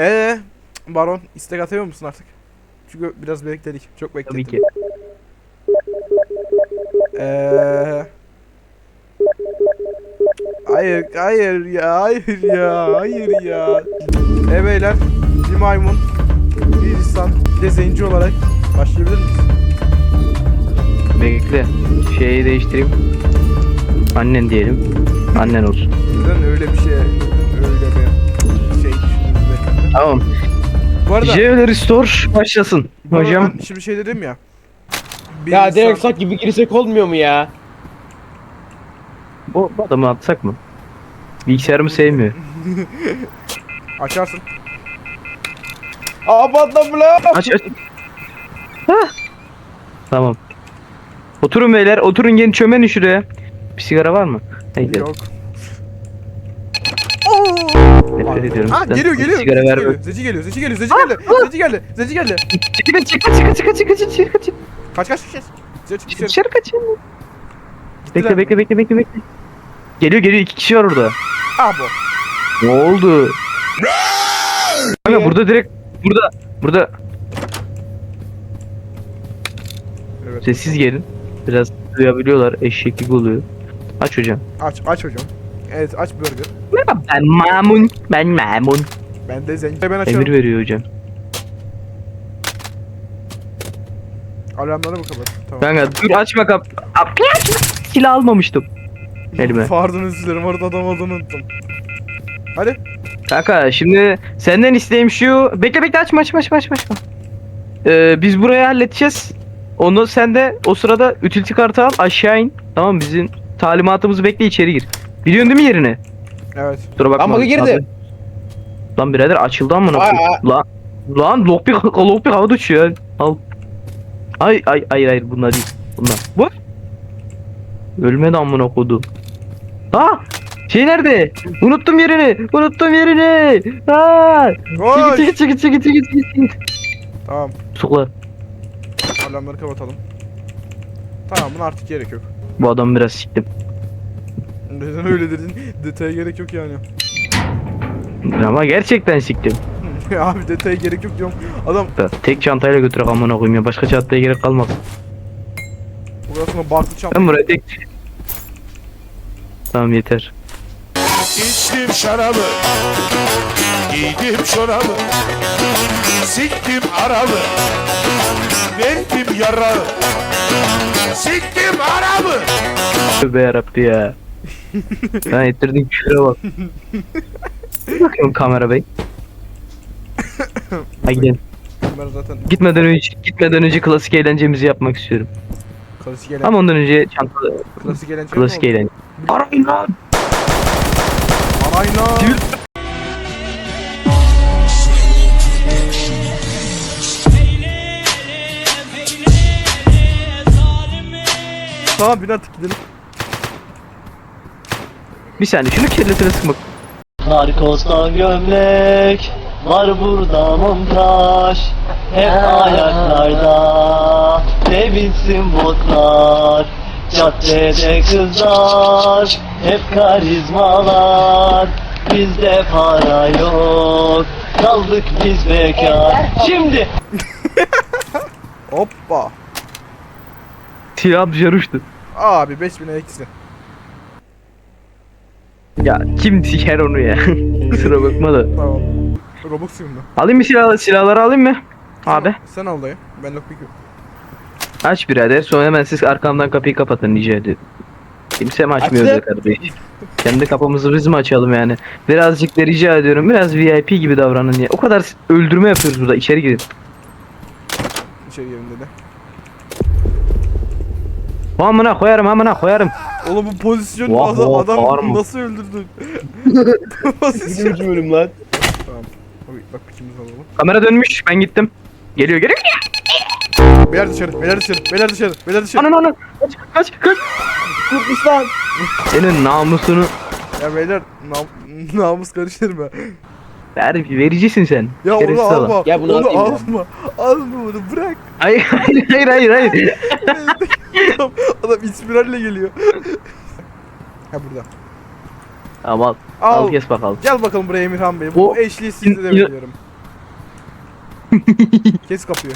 Ee, Baron istek atıyor musun artık? Çünkü biraz bekledik. Çok bekledik. Tabii ki. Ee... Hayır, hayır ya, hayır ya, hayır ya. E beyler, bir maymun, bir insan, bir de zenci olarak başlayabilir miyiz? Bekle. Şeyi değiştireyim. Annen diyelim. Annen olsun. Neden öyle bir şey, öyle beyefendi? Tamam. Bu arada, Jewelry Restore başlasın. bu arada Hocam. ben şimdi şey dedim ya. Bir Ya insan- direkt sak gibi girsek olmuyor mu ya? Bu bu adamı atsak mı? Bilgisayarımı sevmiyor. Açarsın. Aa patlam lan. Aç aç. Hah. Tamam. Oturun beyler. Oturun gelin çömenin şuraya. Bir sigara var mı? Haydi. Yok. Nefret ediyorum. Sizden. geliyor geliyor. Sigara ver. geliyor. Zeci geliyor. Zeci geliyor. Zeci geldi. Zeci geldi. Zeci geldi. Çıkın çıkın çıkın çıkın çıkın çıkın çıkın. Kaç kaç kaç. Zeci dışarı. Kaçın. Bekle bekle bekle bekle bekle. Geliyor geliyor iki kişi var orada. Ah bu. Ne oldu? Kanka burada direkt burada burada Evet. sessiz gelin. Biraz duyabiliyorlar eşeklik oluyor. Aç hocam. Aç aç hocam. Evet aç burger. Merhaba ben Mamun. Ben Mamun. Ben de zenci. Ben açıyorum. Emir veriyor hocam. Alarmları mı kapat? Tamam. Kanka dur açma kap. Kapıyı açma. Silah almamıştım. elime. Pardon özür dilerim. Orada adam olduğunu unuttum. Hadi. Kanka şimdi senden isteğim şu. Bekle bekle açma açma açma açma. açma. Ee, biz burayı halledeceğiz. Onu sen de o sırada utility kartı al aşağı in. Tamam bizim talimatımızı bekle içeri gir. Biliyorsun değil mi yerini? Evet. Dur bakma. Lan bug'a girdi. Hadi. Lan birader açıldı amına Aa, koyayım. Lan lan lopi lopi havada uçuyor. Al. Ay ay ay hayır bunlar değil. Bunlar. Bu. Ölmedi amına kodu. Ha! Şey nerede? Unuttum yerini. Unuttum yerini. Ha! Koş. Çık çık çık çık çık çık. Tamam. Sokla. Alarmları kapatalım. Tamam buna artık gerek yok. Bu adamı biraz siktim. Neden öyle dedin? Detaya gerek yok yani. Ama gerçekten siktim. Abi detaya gerek yok diyorum. Adam Tek çantayla götürek amına koyayım ya. Başka çantaya gerek kalmaz. burasına baklı çanta. Ben buraya tek... Tamam yeter. İçtim şarabı Giydim çorabı Siktim arabı Verdim yarağı Siktim arabı Tövbe yarabbi ya. Ben ettirdin küfre bak. Bakıyorum kamera bey. Hadi gidelim. Zaten Gitmeden önce gitmeden önce klasik eğlencemizi yapmak istiyorum. klasik eğlence. Ama ondan önce çanta Klasik eğlence. klasik eğlence. Arayın lan. Arayna. Tamam bin artık gidelim. Bir saniye şunu kellesine sıkmak. Narkosta gömlek Var burada montaj Hep ayaklarda Ne bilsin botlar Caddede kızlar Hep karizmalar Bizde para yok Kaldık biz bekar Şimdi Hoppa. Silah dışarı uçtu. Abi 5000 eksi. Ya kim siker onu ya? Kusura bakma da. Tamam. Robux mu? Alayım mı silah, silahları alayım mı? Abi. Sen al dayı. Ben lockpick yok. Aç birader sonra hemen siz arkamdan kapıyı kapatın rica ederim. Kimse mi açmıyor Açtım. kardeş? Kendi kapımızı biz mi açalım yani? Birazcık da rica ediyorum biraz VIP gibi davranın ya. O kadar öldürme yapıyoruz burada içeri girin. İçeri girin dedi. Amına koyarım amına koyarım. Oğlum bu pozisyon Vah, adam, vah, adam mı? nasıl öldürdün? pozisyon. Birinci bölüm lan. Oy, bak pikimizi alalım. Kamera dönmüş ben gittim. Geliyor geliyor. Beyler dışarı, beyler dışarı, beyler dışarı, beyler dışarı. Anan anan. Kaç kaç kaç. Kurtmuş lan. Senin namusunu Ya beyler nam namus karıştırma. ver, vericisin sen. Ya onu Şerefsiz adam. alma. Gel bunu onu atayım ya. alma. Alma onu bırak. Hayır hayır hayır hayır. hayır. adam, adam ispiralle geliyor. ha burada. Tamam al. Al. Al kes bakalım. Gel bakalım buraya Emirhan Bey. Bu O- eşliği sizde de veriyorum. Kes kapıyı.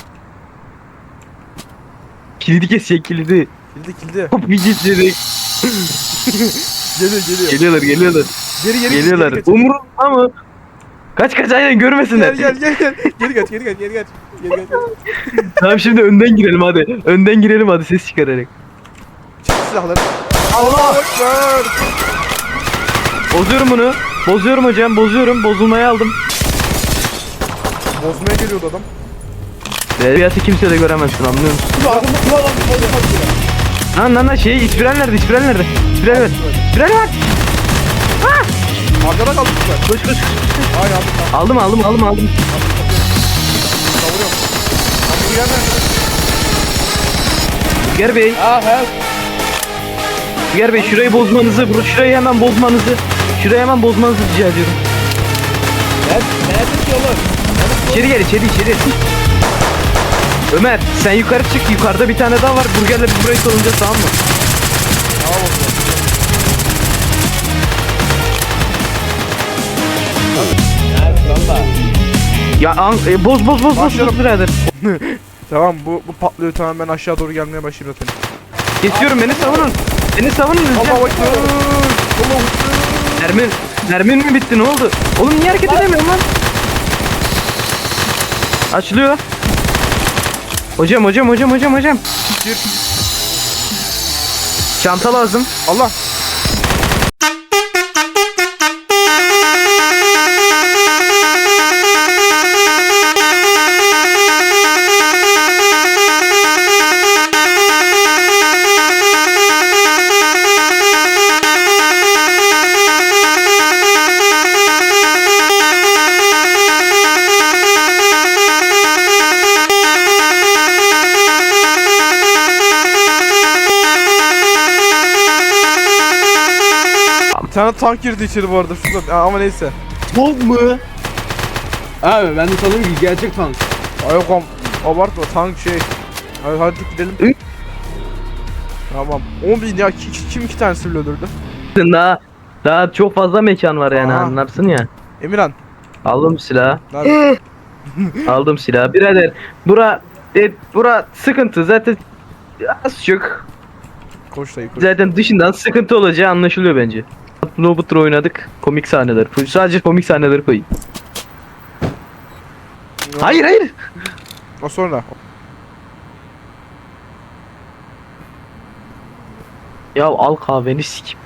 Kilidi kesecek kilidi. Kilidi kilidi. Kapıyı kesecek. Geliyor geliyor. Geliyorlar geliyorlar. Geri geri Geliyorlar. Umurumda mı? Kaç kaç aynen görmesinler. gel gel gel gel. Geri kaç geri kaç geri kaç. Geri kaç. Tamam şimdi önden girelim hadi. Önden girelim hadi ses çıkararak. Çek silahları. Allah Ekber. Bozuyorum bunu. Bozuyorum hocam bozuyorum. Bozulmayı aldım. Bozmaya geliyordu adam. Edebiyatı kimse de göremezsin anlıyor musun? Bu adamı adam bu adam. Lan lan lan şey ispiral nerede ispiral nerede? İspiral ver. İspiral ver. Arkada kaldık ben. Koş koş. Ay aldım. Aldım aldım aldım aldım. Savuruyorum. Hamburger nerede? Rüzgar Bey. Ah help. Rüzgar Bey şurayı bozmanızı, bur- şurayı hemen bozmanızı, şurayı hemen bozmanızı rica ediyorum. Ben nerede ki oğlum? İçeri gel içeri içeri. Ömer sen yukarı çık yukarıda bir tane daha var burgerle biz burayı sorunacağız tamam mı? Tamam o zaman. Ya an, e, boz boz boz boz boz birader. Tamam bu, bu patlıyor tamam ben aşağı doğru gelmeye başlayayım zaten. Kesiyorum beni savunun. Beni savunun. Allah. Allah Ekber. Mermin, mermin mi bitti ne oldu? Oğlum niye hareket edemiyorum lan? Açılıyor. Hocam hocam hocam hocam hocam. Çanta lazım. Allah. Tane tank girdi içeri bu arada şurada. Aa, ama neyse. Tank mı? Abi ben de sanırım ki gerçek tank. Ay yok am- abartma tank şey. Hadi, hadi gidelim. Hı? Tamam. 10 bin ya ki- ki- kim iki tanesini öldürdü? Daha daha çok fazla mekan var yani Aa. anlarsın ya. Emirhan. Aldım silahı. Nerede? Aldım silahı. Birader bura e, bura sıkıntı zaten az çok koş dayı koş. zaten dışından sıkıntı olacağı anlaşılıyor bence. Lobut'la oynadık. Komik sahneler. Full- Sadece komik sahneleri koyayım. Hayır hayır. O sonra. Ya al kahveni sikim.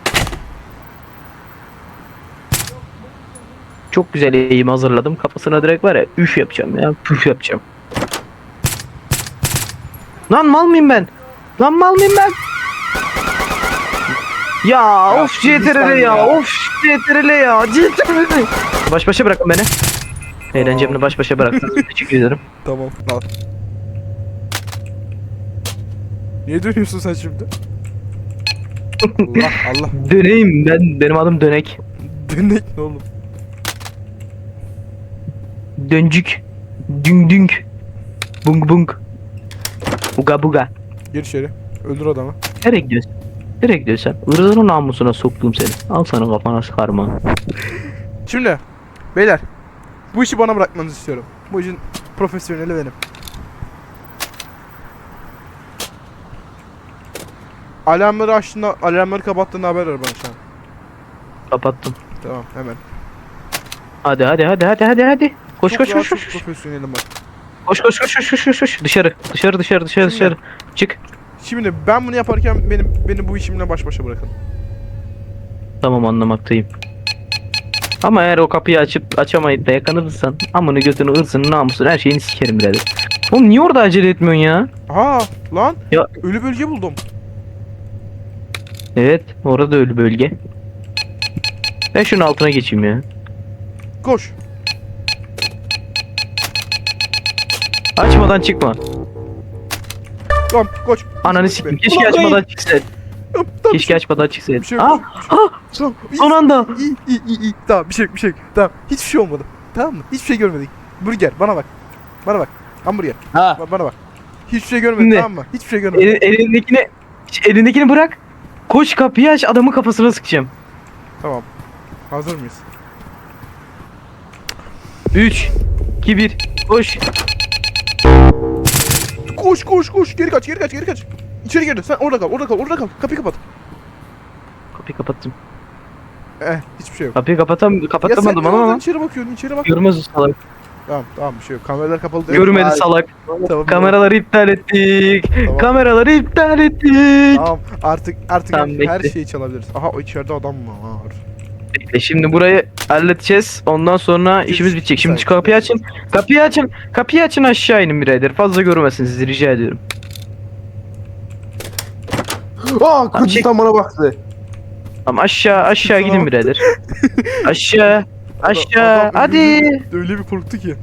Çok güzel eğim hazırladım. Kafasına direkt var ya üf yapacağım ya. Püf yapacağım. Lan mal mıyım ben? Lan mal mıyım ben? Ya, of CTRL ya, ya. of CTRL ya, CTRL. Baş başa bırakın beni. Eğlencemle baş başa bıraktınız. Teşekkür ederim. Tamam al. Niye dönüyorsun sen şimdi? Allah Allah. Döneyim ben, benim adım Dönek. Dönek ne oğlum? Döncük. Dünk dünk. Bung bung. Buga buga. Gir içeri. Öldür adamı. Nereye gidiyorsun? Nereye gidiyorsun? Irzının namusuna soktum seni. Al sana kafana sıkarma. Şimdi beyler bu işi bana bırakmanızı istiyorum. Bu işin profesyoneli benim. Alarmları açtığında, alarmları kapattığında haber ver bana şu an. Kapattım. Tamam hemen. Hadi hadi hadi hadi hadi hadi. Koş Çok koş koş koş. Çok profesyonelim bak. Koş koş koş koş koş koş koş. Dışarı. Dışarı dışarı dışarı dışarı. Çık. Şimdi ben bunu yaparken benim beni bu işimle baş başa bırakın. Tamam anlamaktayım. Ama eğer o kapıyı açıp açamayıp da yakalanırsan amını götünü ırsını namusunu her şeyini sikerim birader. Oğlum niye orada acele etmiyorsun ya? Aa lan. Ya- Ölü bölge buldum. Evet orada ölü bölge. Ben şunun altına geçeyim ya. Koş. Açmadan çıkma. Tamam koş. Ananı sikeyim. Keşke açmadan çıksaydın. Tamam, tamam, Keşke açmadan çıksaydın. Bir şey yok. Şey yok. Tamam. son anda. İyi iyi iyi iyi. Tamam bir şey yok, bir şey yok. Tamam. Hiçbir şey olmadı. Tamam mı? Hiçbir şey görmedik. Burger bana bak. Bana bak. Hamburger. Ha. Ba- Bana bak. Hiçbir şey görmedik Ne? tamam mı? Hiçbir şey görmedik. Elin, elindekini elindekini bırak. Koş kapıyı aç adamın kafasına sıkacağım. Tamam. Hazır mıyız? 3 2 1 koş. Koş koş koş. Geri kaç geri kaç geri kaç. İçeri girdi. Sen orada kal orada kal orada kal. Kapıyı kapat. Kapıyı kapattım. Eh hiçbir şey yok. Kapıyı kapatam kapatamadım ama. oradan içeri bakıyorsun içeri bak. Görmez o salak. Tamam tamam bir şey yok. Kameralar kapalı değil. Görmedi Ay, salak. Tamam, Kameraları iptal ettik. Tamam. Kameraları iptal ettik. Tamam artık artık Tamam, her, bekle. şeyi çalabiliriz. Aha o içeride adam var. Bekle, Şimdi burayı halledeceğiz. Ondan sonra işimiz bitecek. Şimdi şu kapıyı açın. Kapıyı açın. Kapıyı açın aşağı inin birader. Fazla görmesin sizi rica ediyorum. Aa Tamam, çek. kırçıdan bana baktı. Tamam aşağı aşağı Tamam. gidin birader. aşağı. Aşağı. Adam Hadi. öyle bir- Öyle bir korktu ki.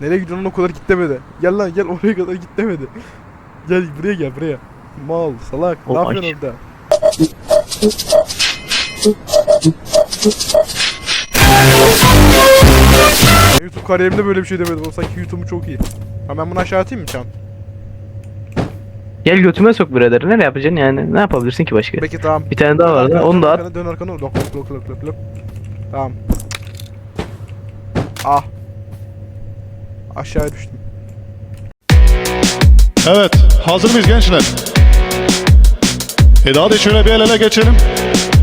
Nereye gidiyorsun o kadar git demedi. Gel lan gel oraya kadar git demedi. Gel buraya gel buraya. Mal salak ne yapıyorsun orada? YouTube kariyerimde böyle bir şey demedim. O sanki YouTube'um çok iyi. Ha ben bunu aşağı atayım mı Çan? Gel götüme sok birader. Ne yapacaksın yani? Ne yapabilirsin ki başka? Peki tamam. Bir tane daha var onu da at. Dön arkana. Lok lok lok lok lok. Tamam. Ah. Aşağıya düştüm. Evet, hazır mıyız gençler? E hadi şöyle bir el ele geçelim.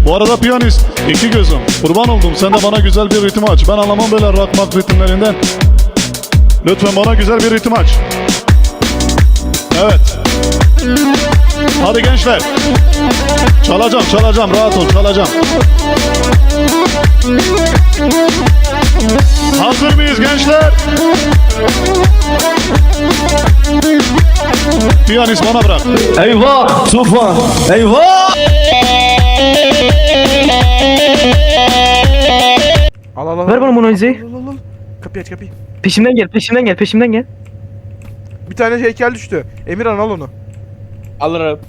Bu arada piyanist, iki gözüm. Kurban oldum, sen de bana güzel bir ritim aç. Ben anlamam böyle rock rock ritimlerinden. Lütfen bana güzel bir ritim aç. Evet. Hadi gençler. Çalacağım, çalacağım. Rahat ol, çalacağım. Hazır mıyız gençler? Piyanist bana bırak. Eyvah tufan eyvah Al al al. Ver bana Monalize'yi. Al al al. Kapıyı aç kapıyı. Peşimden gel, peşimden gel, peşimden gel. Bir tane heykel düştü. Emirhan al onu. Alırım.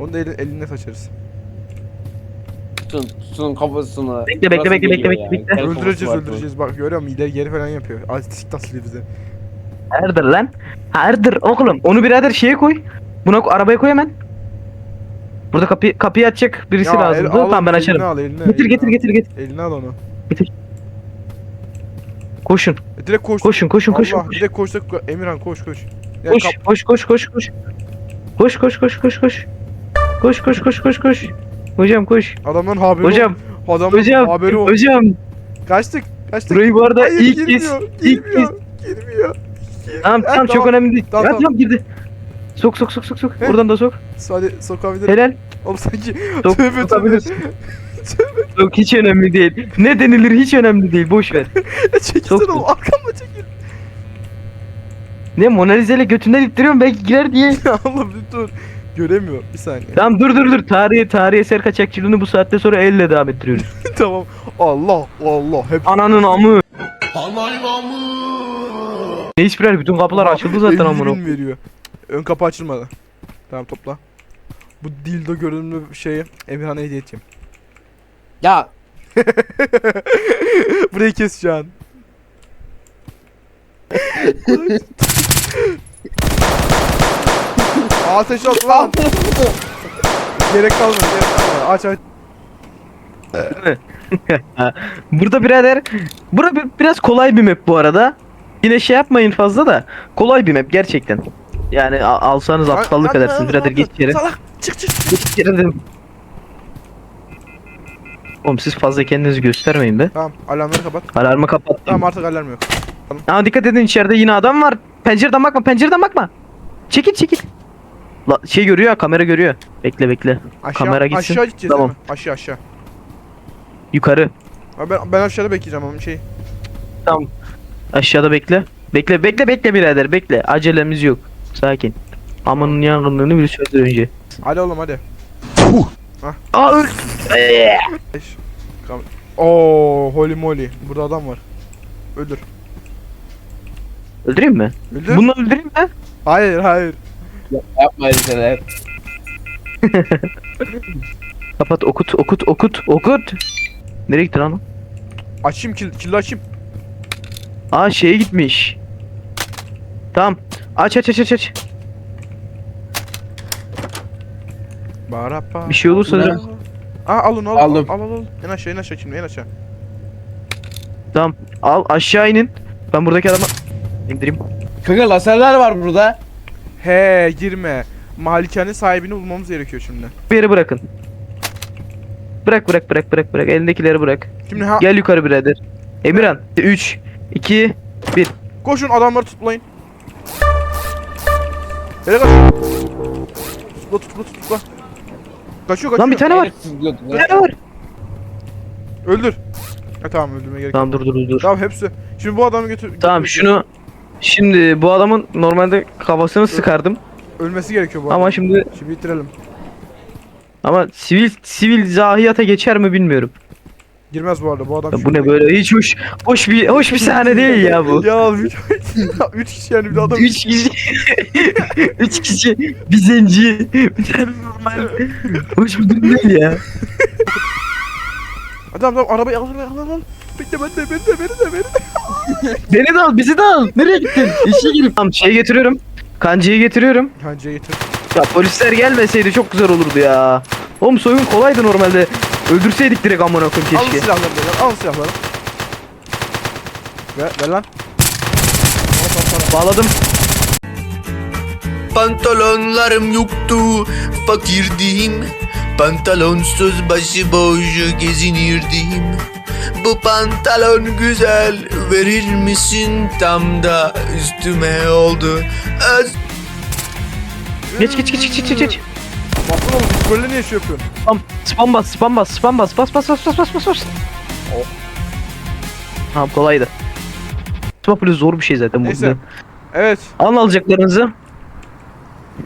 Onu da elin, eline saçarız. Tutun, tutun kafasını. Bekle, bekle, bekle, bekle, bekle. Kafası öldüreceğiz öldüreceğiz. Bak görüyor musun? İleri geri falan yapıyor. Artistik taslıyor bize. Hayırdır lan? Hayırdır oğlum? Onu birader şeye koy. Buna arabaya koy hemen. Burada kapıyı kapıyı açacak birisi el- lazım. al Tamam ben açarım. Al eline. Getir eline getir al. getir getir. Eline al onu. Koşun. E, direkt koş. Koşun koşun koşun. Allah direkt koş da Emirhan koş koş. Ya Koş kap- koş koş koş koş. Koş koş koş koş koş. Koş koş koş koş koş. Hocam koş. adamın haberi Hocam ol. Adamın hocam haberi ol. hocam. Kaçtık. Kaçtık. Burayı bu arada Hayır, ilk girmiyor, kez ilk kez. girmiyor, girmiyor. Tamam Ha, tamam çok önemli değil. Tamam, Ya, tamam. tamam girdi. Sok sok sok sok sok. Heh. Oradan da sok. Hadi sokabilirim. Helal. Oğlum sanki Sok tövbe tövbe. sokabilirsin. Sok hiç önemli değil. Ne denilir hiç önemli değil. Boş ver. Çekilsene Sok. oğlum arkamda çekil. Ne Mona Lisa ile götünden ittiriyorum belki girer diye. Ya oğlum bir dur. Göremiyor bir saniye. Tamam dur dur dur. Tarihi tarihi eser kaçakçılığını bu saatte sonra elle devam ettiriyoruz. tamam. Allah Allah hep Ananın amı. Ne hiç birer bütün kapılar açıldı zaten 50 amına. bin veriyor. Ön kapı açılmadı. Tamam topla. Bu dildo görünümlü şeyi Emirhan'a hediye edeceğim. Ya Burayı kes şu an. Ateş at lan. gerek kalmadı. Gerek kalmadı. Aç aç. Burada birader. Bura bir- biraz kolay bir map bu arada. Yine şey yapmayın fazla da. Kolay bir map gerçekten. Yani a- alsanız aptallık edersiniz. Birader lan- geç içeri. Salak çık çık. Geç içeri dedim. Oğlum siz fazla kendinizi göstermeyin be. Tamam alarmları kapat. Alarmı kapattım. Tamam artık alarm yok. Ama dikkat edin içeride yine adam var. Pencereden bakma, pencereden bakma. Çekil çekil. La, şey görüyor ya, kamera görüyor. Bekle bekle. Aşağı, Kamera gitsin. Aşağı gideceğiz Tamam. değil mi? Aşağı aşağı. Yukarı. Abi ben, ben aşağıda bekleyeceğim ama şey. Tamam. Aşağıda bekle. Bekle bekle bekle birader bekle. Acelemiz yok. Sakin. Amanın yangınlığını bir söndür önce. Hadi oğlum hadi. Aa öl. Beş. Kam- Oo, holy moly. Burada adam var. Öldür. Öldüreyim mi? Öldür. Bunu öldüreyim mi? Hayır hayır. yapma öyle şeyler. Kapat okut okut okut okut. Nereye gitti lan o? Açayım kill, killi açayım. Aa şeye gitmiş. Tamam. Aç aç aç aç aç. Barapa. Bir şey olursa Ne? hocam. Aa al onu al. Aldım. Al al al. En aşağı en aşağı şimdi en aşağı. Tamam. Al aşağı inin. Ben buradaki adama... İndireyim. Kanka laserler var burada. He girme. Malikane sahibini bulmamız gerekiyor şimdi. Bir yere bırakın. Bırak bırak bırak bırak bırak. Elindekileri bırak. Şimdi ha Gel yukarı birader. Emirhan 3 2 1. koşun adamları tutlayın. Nereye kaçıyor? Tutla tutla tutla. Kaçıyor kaçıyor. Lan bir tane var. Bir tane var. Öldür. Ha tamam öldürmeye gerek yok. Tamam dur dur dur, dur. Tamam hepsi. Şimdi bu adamı götür. Tamam götür- şunu Şimdi bu adamın normalde kafasını sıkardım Ölmesi gerekiyor bu ama adamın. şimdi Şimdi bitirelim. ama sivil sivil zahiyata geçer mi bilmiyorum. Girmez bu arada bu adam. Ya bu ne böyle hiç hoş hoş bir hoş bir sahne değil ya bu. ya 3 3 kişi yani bir adam. 3 kişi 3 kişi bir zenci bir tane normal hoş bir durum değil ya. Adam adam arabayı al al al. al. Bekle ben de ben de beni de beni de. Beni de al bizi de al. Nereye gittin? İşe girip. Tamam şeyi getiriyorum. Kancayı getiriyorum. Hancıya getir. Ya polisler gelmeseydi çok güzel olurdu ya. Oğlum soygun kolaydı normalde. Öldürseydik direkt amına koyayım Al keşke. silahları beyler al silahları. Ver, ver lan. Bağladım. Pantolonlarım yoktu fakirdim Pantalonsuz başıboş gezinirdim Bu pantalon güzel verir misin tam da üstüme oldu Öz Geç geç geç geç geç geç. Baksana oğlum biz böyle niye şey yapıyorsun? Spam, spam bas, spam bas, spam bas, bas bas bas bas bas bas bas. Oh. Tamam kolaydı. Spam böyle zor bir şey zaten bu. Neyse. Evet. Alın alacaklarınızı.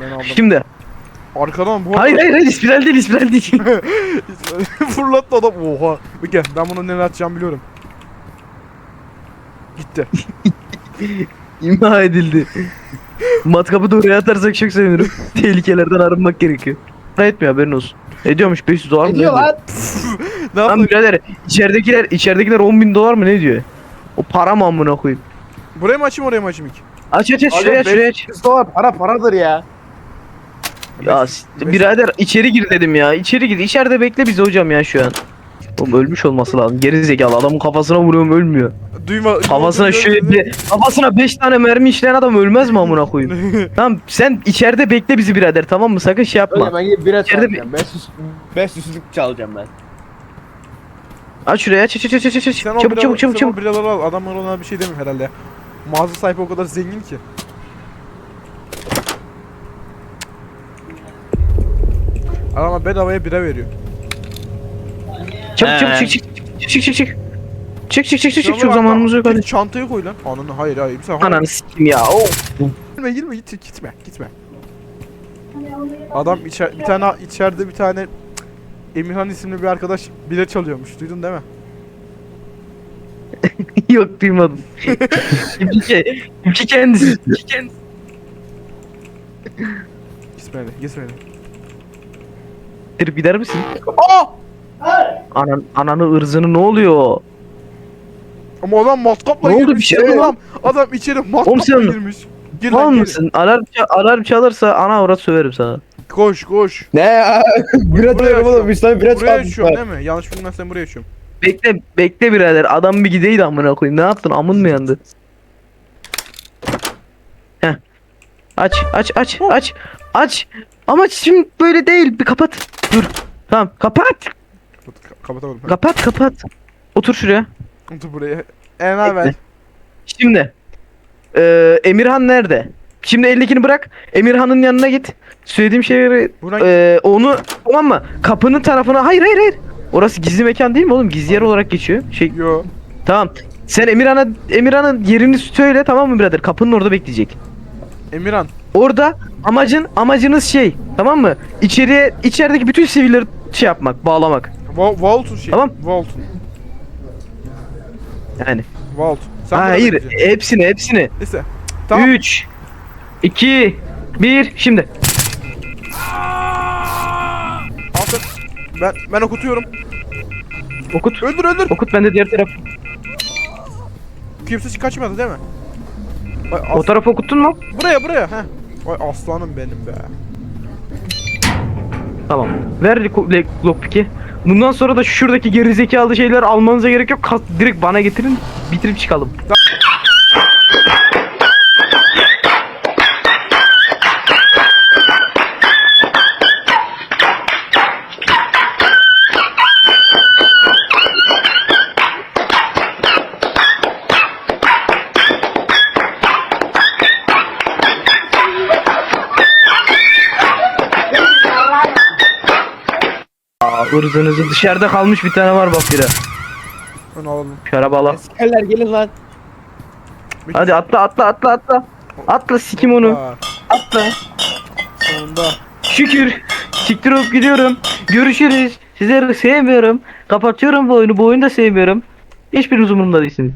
Ben aldım. Şimdi. Arkadan bu Hayır hayır hayır ispiral değil ispiral değil. Fırlattı adam. Oha. Gel ben bunu nereye atacağım biliyorum. Gitti. İmha edildi. Matkapı da oraya atarsak çok sevinirim. Tehlikelerden arınmak gerekiyor. Para etmiyor haberin olsun. Ediyormuş 500 dolar mı? Ne diyor ne lan? ne Lan birader içeridekiler içeridekiler 10 bin dolar mı ne diyor? O para mı amına koyayım? Buraya mı açayım oraya mı açayım ilk? Aç aç aç Alo, şuraya aç şuraya aç. dolar para paradır ya. Ya Beş- s- beş- birader içeri gir dedim ya. İçeri gir. İçeride bekle bizi hocam ya şu an. Oğlum ölmüş olması lazım. Geri zekalı adamın kafasına vuruyorum ölmüyor. Duyma. Kafasına şöyle bir kafasına 5 tane mermi işleyen adam ölmez mi amına koyayım? tamam sen içeride bekle bizi birader tamam mı? Sakın şey yapma. Öyle ben gidip bira İçeride çalacağım. 500 500'lük çalacağım ben. Aç şuraya aç aç aç aç aç. aç. Sen o Çabuk bira- çabuk çabuk sen o çabuk. biraları al. Adamlar ona bir şey demiyor herhalde. Mağaza sahibi o kadar zengin ki. Adama bedavaya bira veriyor. Çabuk çabuk çık çık çık çık çık çık. Çık çık çık çık çık çok zamanımız yok hadi. Çantayı koy lan. Ananı hayır hayır. Sen Ananı sikim ya. Oh. Gitme gitme git gitme gitme. Adam içer, bir tane içeride bir tane Emirhan isimli bir arkadaş bira çalıyormuş. Duydun değil mi? yok duymadım. İki iki kendisi. İki kendisi. Gitme hele, gitme hele. Herif gider misin? Aa! Anan, ananı ırzını ne oluyor? Ama adam matkapla Ne oldu, girmiş. bir şey oldu adam, adam içeri matkapla sen- girmiş. Gir Mal lan gir. mısın? Alarm, ça- alarm çalarsa ana avrat söverim sana. Koş koş. Ne ya? Buraya diyorum oğlum. Bir tane bira Buraya açıyorum değil mi? Yanlış bilmezsem buraya açıyorum. Bekle, bekle birader. Adam bir gideydi amına koyayım. Ne yaptın? Amın mı yandı? Heh. Aç, aç, aç, aç, aç. Ama şimdi böyle değil. Bir kapat. Dur. Tamam, kapat. Kapat- Kapatamadım. Kapat, kapat. Otur şuraya. Dur buraya. En evvel. Şimdi. Eee Emirhan nerede? Şimdi eldekini bırak. Emirhan'ın yanına git. Söylediğim şeyleri Buna eee, onu tamam mı? Kapının tarafına. Hayır hayır hayır. Orası gizli mekan değil mi oğlum? Gizli yer olarak geçiyor. Şey Yo. tamam. Sen Emirhan'a Emirhan'ın yerini söyle tamam mı birader? Kapının orada bekleyecek. Emirhan. Orada amacın amacınız şey tamam mı? İçeriye içerideki bütün sivilleri şey yapmak, bağlamak. Vault'un şey. Tamam. Vault'un. Yani. Vault. Sen Hayır, hepsini hepsini. Neyse. Tamam. 3 2 1 şimdi. Altın. Ben ben okutuyorum. Okut. Öldür öldür. Okut ben de diğer taraf. Kimse kaçmadı değil mi? Vay, O tarafı okuttun mu? buraya buraya. Heh. Vay aslanım benim be. Tamam. Ver lockpick'i. Bundan sonra da şuradaki gerizekalı şeyler almanıza gerek yok. Kalk direkt bana getirin. Bitirip çıkalım. Hırzınızı dışarıda kalmış bir tane var bak biri. Onu alalım. Şarap ala. Askerler gelin lan. Hadi atla atla atla atla. Atla sikim onu. Aa, Atla. sonunda. Şükür. Siktir olup gidiyorum. Görüşürüz. Sizleri sevmiyorum. Kapatıyorum bu oyunu. Bu oyunu da sevmiyorum. Hiçbiriniz umurumda değilsiniz.